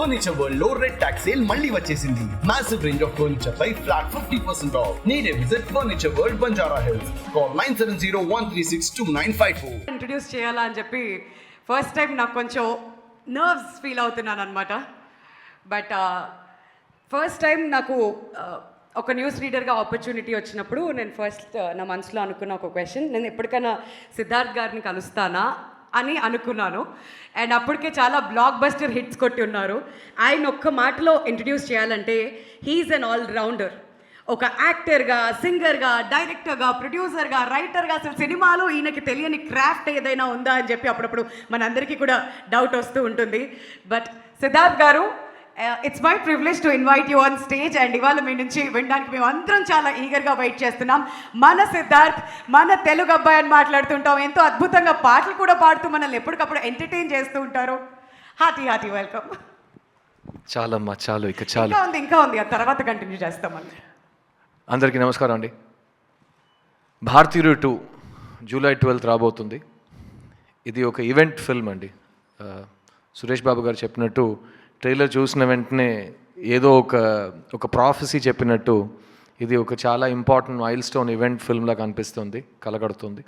Furniture వరల్డ్లో red tax sale మళ్ళీ వచ్చేసింది. మాసివ్ రేంజ్ ఆఫ్ ఫర్నిచర్ పై ఫ్లాట్ ఫిఫ్టీ పర్సెంట్ ఆఫ్ నీడే visit furniture world Banjara Hills call nine seven zero one three six two nine five four introduce చేయాలా అని చెప్పి first time నాకు కొంచెం నర్వ్స్ ఫీల్ అవుతున్నాను అనమాట బట్ ఫస్ట్ టైం నాకు uh, ఒక న్యూస్ రీడర్గా ఆపర్చునిటీ వచ్చినప్పుడు నేను ఫస్ట్ uh, నా మనసులో అనుకున్న ఒక క్వశ్చన్ నేను ఎప్పటికైనా సిద్ధార్థ్ గారిని కలుస్తానా? అని అనుకున్నాను. అండ్ అప్పటికే చాలా బ్లాక్ బస్టర్ హిట్స్ కొట్టి ఉన్నారు ఆయన ఒక్క మాటలో ఇంట్రడ్యూస్ చేయాలంటే హీఈస్ అన్ ఆల్ రౌండర్ ఒక యాక్టర్గా సింగర్గా డైరెక్టర్గా ప్రొడ్యూసర్గా రైటర్గా అసలు సినిమాలో ఈయనకి తెలియని క్రాఫ్ట్ ఏదైనా ఉందా అని చెప్పి అప్పుడప్పుడు మనందరికీ కూడా డౌట్ వస్తూ ఉంటుంది. But Siddharth garu it's my privilege to invite you on stage and ఇవాళ మీ నుంచి వినడానికి మేము అందరం చాలా ఈగర్గా వెయిట్ చేస్తున్నాం. మన సిద్ధార్థ్ మన తెలుగు అబ్బాయి అని మాట్లాడుతుంటాం. ఎంతో అద్భుతంగా పాటలు కూడా పాడుతూ మనల్ని ఎప్పటికప్పుడు ఎంటర్టైన్ చేస్తూ ఉంటారు. హార్టీ హార్టీ వెల్కమ్ చాలమ్మా చాలు ఇక చాలు. ఇంకా ఉంది ఇంకా ఉంది. ఆ తర్వాత కంటిన్యూ చేస్తామని అందరికీ నమస్కారం అండి. భారతీయుడు టూ జూలై ట్వెల్త్ రాబోతుంది. ఇది ఒక ఈవెంట్ ఫిల్మ్ అండి. ఆ, సురేష్ బాబు గారు చెప్పినట్టు ట్రైలర్ చూసిన వెంటనే ఏదో ఒక ఒక ప్రాఫెసీ చెప్పినట్టు ఇది ఒక చాలా ఇంపార్టెంట్ మైల్ స్టోన్ ఈవెంట్ ఫిల్మ్లా కనిపిస్తుంది కలగడుతుంది.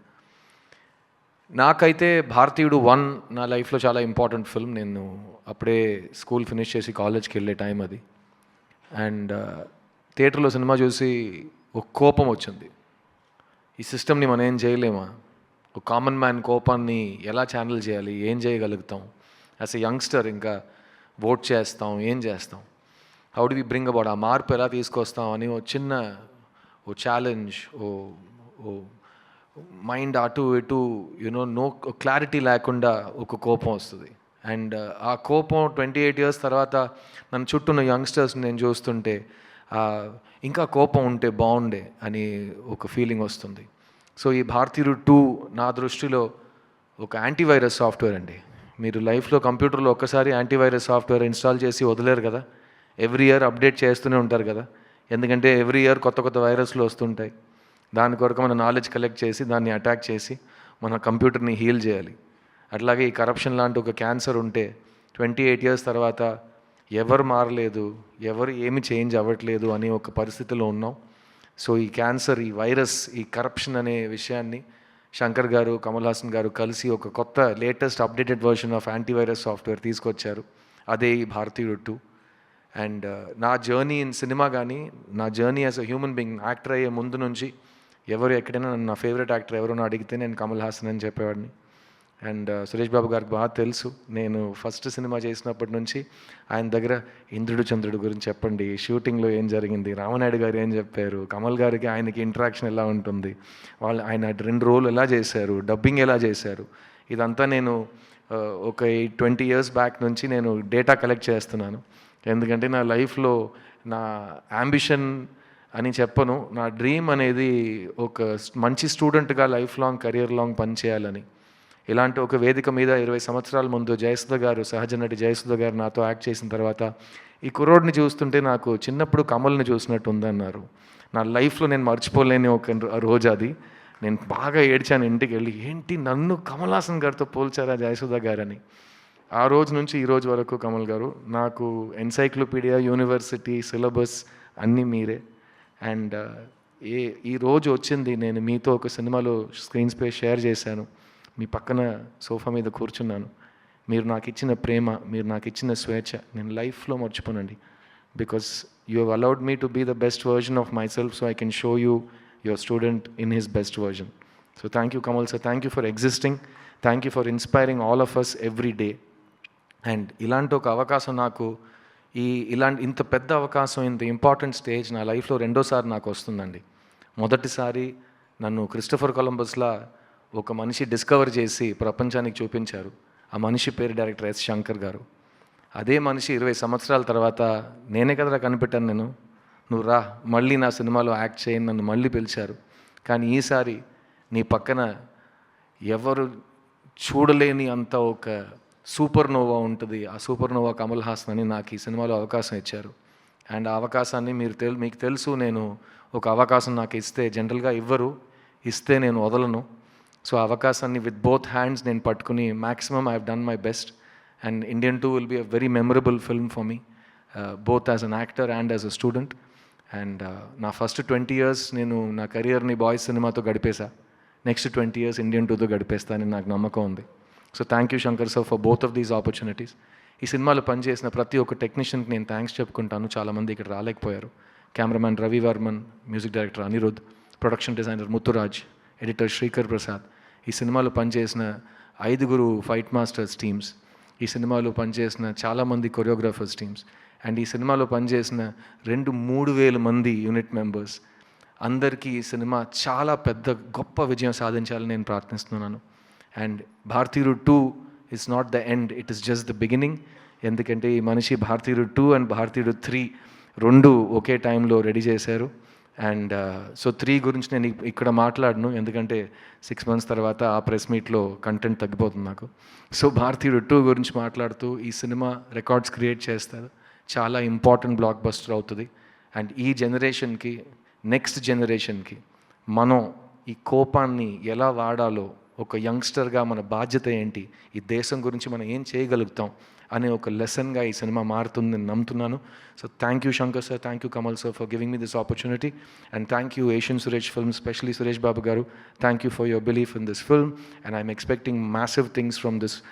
నాకైతే భారతీయుడు వన్ నా లైఫ్లో చాలా ఇంపార్టెంట్ ఫిల్మ్ నేను అప్పుడే స్కూల్ ఫినిష్ చేసి కాలేజ్కి వెళ్ళే టైం అది. అండ్ థియేటర్లో సినిమా చూసి ఒక కోపం వచ్చింది. ఈ సిస్టమ్ని మనం ఏం చేయలేమా? ఒక కామన్ మ్యాన్ కోపాన్ని ఎలా ఛానల్ చేయాలి? ఏం చేయగలుగుతాం? యాజ్ ఎ యంగ్స్టర్ ఇంకా ఓట్ చేస్తాం ఏం చేస్తాం? How do we bring about ఆ మార్పు ఎలా తీసుకొస్తాం అని ఓ చిన్న ఓ ఛాలెంజ్ ఓ ఓ మైండ్ అటు ఇటు యునో నో క్లారిటీ లేకుండా ఒక కోపం వస్తుంది. అండ్ ఆ కోపం ట్వంటీ ఎయిట్ ఇయర్స్ తర్వాత నన్ను చుట్టూ ఉన్న యంగ్స్టర్స్ నేను చూస్తుంటే ఇంకా కోపం ఉంటే బాగుండే అని ఒక ఫీలింగ్ వస్తుంది. సో ఈ భారతీయుడు టూ నా దృష్టిలో ఒక యాంటీవైరస్ సాఫ్ట్వేర్ అండి. మీరు లైఫ్లో కంప్యూటర్లో ఒక్కసారి యాంటీవైరస్ సాఫ్ట్వేర్ ఇన్స్టాల్ చేసి వదిలేరు కదా? ఎవ్రీ ఇయర్ అప్డేట్ చేస్తూనే ఉంటారు కదా? ఎందుకంటే ఎవ్రీ ఇయర్ కొత్త కొత్త వైరస్లు వస్తుంటాయి. దాని కొరకు మన నాలెడ్జ్ కలెక్ట్ చేసి దాన్ని అటాక్ చేసి మన కంప్యూటర్ని హీల్ చేయాలి. అట్లాగే ఈ కరప్షన్ లాంటి ఒక క్యాన్సర్ ఉంటే ట్వంటీ ఎయిట్ ఇయర్స్ తర్వాత ఎవరు మారలేదు ఎవరు ఏమి చేంజ్ అవ్వట్లేదు అనే ఒక పరిస్థితిలో ఉన్నాం. సో ఈ క్యాన్సర్ ఈ వైరస్ ఈ కరప్షన్ అనే విషయాన్ని శంకర్ గారు కమల్ హాసన్ గారు కలిసి ఒక కొత్త latest updated version of antivirus software తీసుకొచ్చారు. అదే ఈ భారతీయుడు టూ అండ్ uh, నా జర్నీ ఇన్ సినిమా కానీ నా journey as a human being actor అయ్యే ముందు నుంచి ఎవరు ఎక్కడైనా నా ఫేవరెట్ యాక్టర్ ఎవరైనా అడిగితే నేను కమల్ హాసన్ అని చెప్పేవాడిని. అండ్ సురేష్ బాబు గారికి బాగా తెలుసు. నేను ఫస్ట్ సినిమా చేసినప్పటి నుంచి ఆయన దగ్గర ఇంద్రుడు చంద్రుడు గురించి చెప్పండి. షూటింగ్లో ఏం జరిగింది? రామనాయుడు గారు ఏం చెప్పారు? కమల్ గారికి ఆయనకి ఇంటరాక్షన్ ఎలా ఉంటుంది? వాళ్ళు ఆయన రెండు రోల్ ఎలా చేశారు? డబ్బింగ్ ఎలా చేశారు? ఇదంతా నేను ఒక ట్వంటీ ఇయర్స్ బ్యాక్ నుంచి నేను డేటా కలెక్ట్ చేస్తున్నాను. ఎందుకంటే నా లైఫ్లో నా అంబిషన్ అని చెప్పను. నా డ్రీమ్ అనేది ఒక మంచి స్టూడెంట్గా లైఫ్ లాంగ్ కెరియర్ లాంగ్ పనిచేయాలని. ఇలాంటి ఒక వేదిక మీద ఇరవై సంవత్సరాల ముందు జయసుధ గారు సహజ నటి జయసుధ గారు నాతో యాక్ట్ చేసిన తర్వాత ఈ కుర్రోడ్ని చూస్తుంటే నాకు చిన్నప్పుడు కమల్ని చూసినట్టు ఉందన్నారు. నా లైఫ్లో నేను మర్చిపోలేని ఒక రోజు అది. నేను బాగా ఏడ్చాను ఇంటికి వెళ్ళి ఏంటి నన్ను కమలాసన్ గారితో పోల్చారా జయసుధ గారని? ఆ రోజు నుంచి ఈ రోజు వరకు కమల్ గారు నాకు ఎన్సైక్లోపీడియా యూనివర్సిటీ సిలబస్ అన్నీ మీరే. అండ్ ఏ ఈ రోజు వచ్చింది నేను మీతో ఒక సినిమాలో స్క్రీన్ స్పేస్ షేర్ చేశాను. మీ పక్కన సోఫా మీద కూర్చున్నాను. మీరు నాకు ఇచ్చిన ప్రేమ మీరు నాకు ఇచ్చిన స్వేచ్ఛ నేను లైఫ్లో మర్చిపోనండి. Because you have allowed me to be the best version of myself so I can show you your student in his best version so thank you Kamal sir thank you for existing thank you for inspiring all of us every day and ఇలాంటి ఒక అవకాశం నాకు ఈ ఇలాంటి ఇంత పెద్ద అవకాశం ఇంత ఇంపార్టెంట్ స్టేజ్ నా లైఫ్లో రెండోసారి నాకు వస్తుందండి. మొదటిసారి నన్ను క్రిస్టఫర్ కొలంబస్లా ఒక మనిషి డిస్కవర్ చేసి ప్రపంచానికి చూపించారు. ఆ మనిషి పేరు డైరెక్టర్ ఎస్ శంకర్ గారు. అదే మనిషి ఇరవై సంవత్సరాల తర్వాత నేనే కదరా కనిపెట్టాను నేను? నువ్వు రా మళ్ళీ నా సినిమాలో యాక్ట్ చేయని నన్ను మళ్ళీ పిలిచారు. కానీ ఈసారి నీ పక్కన ఎవరు చూడలేని అంత ఒక సూపర్ నోవా ఉంటుంది. ఆ సూపర్ నోవా కమల్ హాసన్ అని నాకు ఈ సినిమాలో అవకాశం ఇచ్చారు. అండ్ ఆ అవకాశాన్ని మీరు తెలు మీకు తెలుసు నేను ఒక అవకాశం నాకు ఇస్తే జనరల్గా ఇవ్వరు ఇస్తే నేను వదలను. సో ఆ అవకాశాన్ని విత్ బోత్ హ్యాండ్స్ నేను పట్టుకుని maximum I have done my best and Indian two will be a very memorable film for me both as an actor and as a student and నా ఫస్ట్ ట్వంటీ ఇయర్స్ నేను నా కెరియర్ని boys సినిమాతో గడిపేశా. Next twenty years Indian టూతో గడిపేస్తానని నాకు నమ్మకం ఉంది. So thank you Shankar sir for both of these opportunities ఈ సినిమాలో పనిచేసిన ప్రతి ఒక్క టెక్నీషియన్కి నేను థ్యాంక్స్ చెప్పుకుంటాను. చాలామంది ఇక్కడ రాలేకపోయారు. Cameraman Ravi Varman music director Anirudh production designer Muthuraj editor Sreekar Prasad. ఈ సినిమాలో పనిచేసిన ఐదుగురు ఫైట్ మాస్టర్స్ టీమ్స్ ఈ సినిమాలో పనిచేసిన చాలామంది కొరియోగ్రాఫర్స్ టీమ్స్ అండ్ ఈ సినిమాలో పనిచేసిన రెండు మూడు వేల మంది యూనిట్ మెంబర్స్. అందరికీ ఈ సినిమా చాలా పెద్ద గొప్ప విజయం సాధించాలని నేను ప్రార్థిస్తున్నాను. And Bharateeyudu two is not the end it is just the beginning. ఎందుకంటే ఈ మనిషి భారతీయుడు టూ అండ్ భారతీయుడు త్రీ రెండు ఒకే టైంలో రెడీ చేశారు. అండ్ సో త్రీ గురించి నేను ఇక్కడ మాట్లాడను. ఎందుకంటే సిక్స్ మంత్స్ తర్వాత ఆ ప్రెస్ మీట్లో కంటెంట్ తగ్గిపోతుంది నాకు. సో భారతీయుడు టూ గురించి మాట్లాడుతూ ఈ సినిమా రికార్డ్స్ క్రియేట్ చేస్తారు. చాలా ఇంపార్టెంట్ బ్లాక్ బస్టర్ అవుతుంది. అండ్ ఈ జనరేషన్కి నెక్స్ట్ జనరేషన్కి మనం ఈ కోపాన్ని ఎలా వాడాలో ఒక యంగ్స్టర్గా మన బాధ్యత ఏంటి? ఈ దేశం గురించి మనం ఏం చేయగలుగుతాం? అనే ఒక లెసన్గా ఈ సినిమా మారుతుందని నేను నమ్ముతున్నాను. So thank you Shankar sir thank you Kamal sir for giving me this opportunity. And thank you Asian Suresh film specially Suresh Babu garu. Thank you for your belief in this film. And I'm expecting massive things from this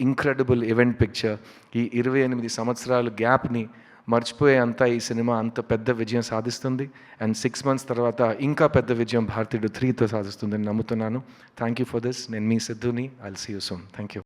incredible event picture. ఈ ఇరవై ఎనిమిది సంవత్సరాల గ్యాప్ని మర్చిపోయే అంతా ఈ cinema అంత పెద్ద విజయం సాధిస్తుంది. అండ్ సిక్స్ మంత్స్ తర్వాత ఇంకా పెద్ద విజయం భారతీయుడు త్రీతో సాధిస్తుందని నమ్ముతున్నాను. థ్యాంక్ యూ ఫర్ దిస్ నేను మీ సిద్ధుని. I'll see you soon thank you